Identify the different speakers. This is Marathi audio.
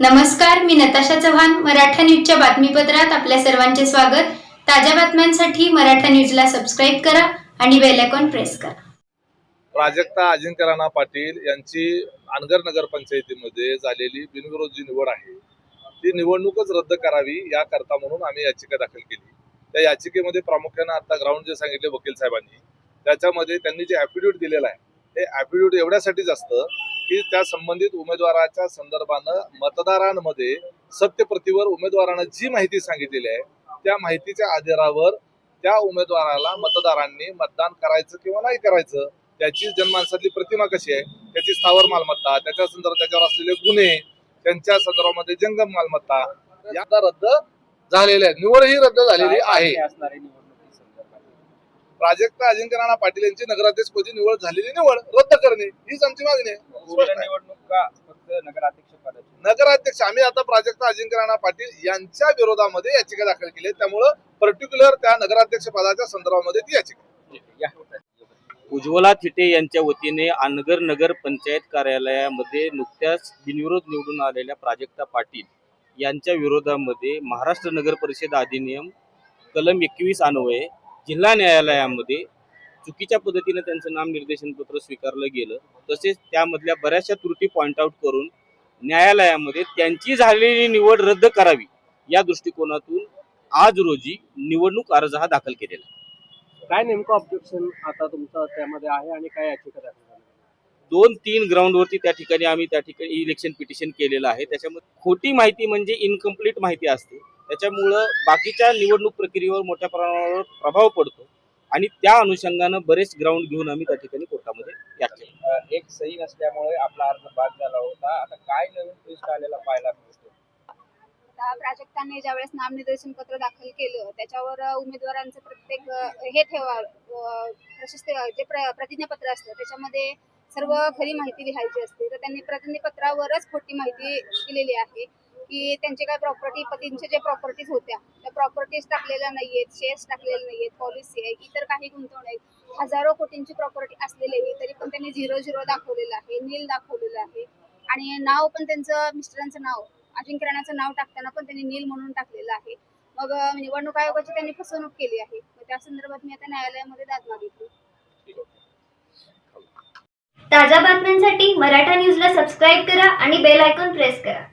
Speaker 1: नमस्कार मी नताशा चव्हाण मराठा न्यूजच्या बातमीपत्रात आपल्या सर्वांचे स्वागत. ताज्या बातम्यांसाठी मराठा न्यूजला सबस्क्राईब करा आणि बेल आयकॉन प्रेस करा.
Speaker 2: प्राजक्ता अजिंक्य राणा पाटील यांची अनगर नगर पंचायतीमध्ये झालेली बिनविरोध जी निवड आहे. ती निवडणूकच रद्द करावी याकरता म्हणून आम्ही याचिका दाखल केली. त्या याचिकेमध्ये प्रामुख्यानं आता ग्राउंड जे सांगितले वकील साहेबांनी त्याच्यामध्ये त्यांनी जे ॲफिडेविट दिलेलं आहे ते ॲफिडेविट एवढ्यासाठीच असतं की त्या संबंधित उमेदवाराच्या संदर्भानं मतदारांमध्ये सत्यप्रतीवर उमेदवारानं जी माहिती सांगितलेली आहे त्या माहितीच्या आधारावर त्या उमेदवाराला मतदारांनी मतदान करायचं किंवा नाही करायचं त्याची जनमानसातली प्रतिमा कशी आहे त्याची स्थावर मालमत्ता त्याच्या संदर्भात त्याच्यावर असलेले गुन्हे त्यांच्या संदर्भामध्ये जंगम मालमत्ता या रद्द झालेल्या आहेत निवड ही रद्द झालेली आहे. प्राजक्ता अजिंक्य राणा पाटील यांची नगराध्यक्षपदी निवड झालेली निवड रद्द करणे हीच आमची मागणी आहे.
Speaker 3: निवडणूक का फक्त नगराध्यक्ष पदाची
Speaker 2: नगराध्यक्ष आम्ही आता प्राजक्ता अजिंक्य राणा पाटील यांच्या विरोधामध्ये याचिका दाखल केली आहे. त्यामुळं पर्टिक्युलर त्या नगराध्यक्ष पदाच्या संदर्भामध्ये ती याचिका.
Speaker 4: उज्ज्वला थिटे यांच्या वतीने अनगर नगर पंचायत कार्यालयामध्ये नुकत्याच बिनविरोध निवडून आलेल्या प्राजक्ता पाटील यांच्या विरोधामध्ये महाराष्ट्र नगर परिषद अधिनियम कलम एकवीस अन्वये जिल्हा न्यायालयामध्ये चुकीच्या पद्धतीने त्यांचं नाम निर्देशन पत्र स्वीकारलं गेलं तसेच त्यामधल्या बऱ्याचशा त्रुटी पॉइंट आउट करून न्यायालयामध्ये त्यांची झालेली निवड रद्द करावी या दृष्टिकोनातून आज रोजी निवडणूक अर्ज हा दाखल केलेला.
Speaker 5: काय नेमकं ऑब्जेक्शन आता तुमचं त्यामध्ये आहे आणि काय याचिका दाखल?
Speaker 4: दोन तीन ग्राउंडवरती त्या ठिकाणी आम्ही त्या ठिकाणी इलेक्शन पिटिशन केलेलं आहे त्याच्यामध्ये खोटी माहिती म्हणजे इनकम्प्लीट माहिती असते त्याच्यामुळं बाकीच्या निवडणूक प्रक्रियेवर मोठ्या प्रमाणावर प्रभाव पडतो आणि त्या अनुषंगानं बरेच ग्राउंड घेऊन आम्ही त्या ठिकाणी कोर्टामध्ये याचिका
Speaker 3: अ, एक सही नसल्यामुळे आपला अर्ज बाद झाला होता. आता काय नवीन ट्विस्ट आलेला पाहायला मिळतो
Speaker 6: आता प्राजक्तांनी ज्यावेळेस नामनिर्देशन पत्र दाखल केलं त्याच्यावर उमेदवारांचं प्रत्येक हे ठेवा प्रशस्ती जे प्र प्रतिज्ञापत्र असतं त्याच्यामध्ये सर्व खरी माहिती लिहायची असते. तर त्यांनी प्रतिज्ञापत्रावरच खोटी माहिती दिलेली आहे की त्यांचे काय प्रॉपर्टी पतींचे जे प्रॉपर्टीज होत्या त्या प्रॉपर्टीज टाकलेल्या नाहीयेत शेअर्स टाकलेले नाहीयेत पॉलिसी आहे इतर काही गुंतवणूक हजारो कोटींची प्रॉपर्टी असलेली तरी पण त्यांनी झिरो झिरो दाखवलेलं आहे नील दाखवलेलं आहे. आणि नाव पण त्यांचं मिस्टरांचं नाव अजिंक्य राणाचं नाव टाकताना पण त्यांनी नील म्हणून टाकलेलं आहे. मग म्हणजे निवडणूक आयोगाची त्यांनी फसवणूक केली आहे. मग त्या संदर्भात मी आता न्यायालयामध्ये दाद मागितली.
Speaker 7: ताज्या बातम्यांसाठी मराठा न्यूजला सबस्क्राईब करा आणि बेल आयकॉन प्रेस करा.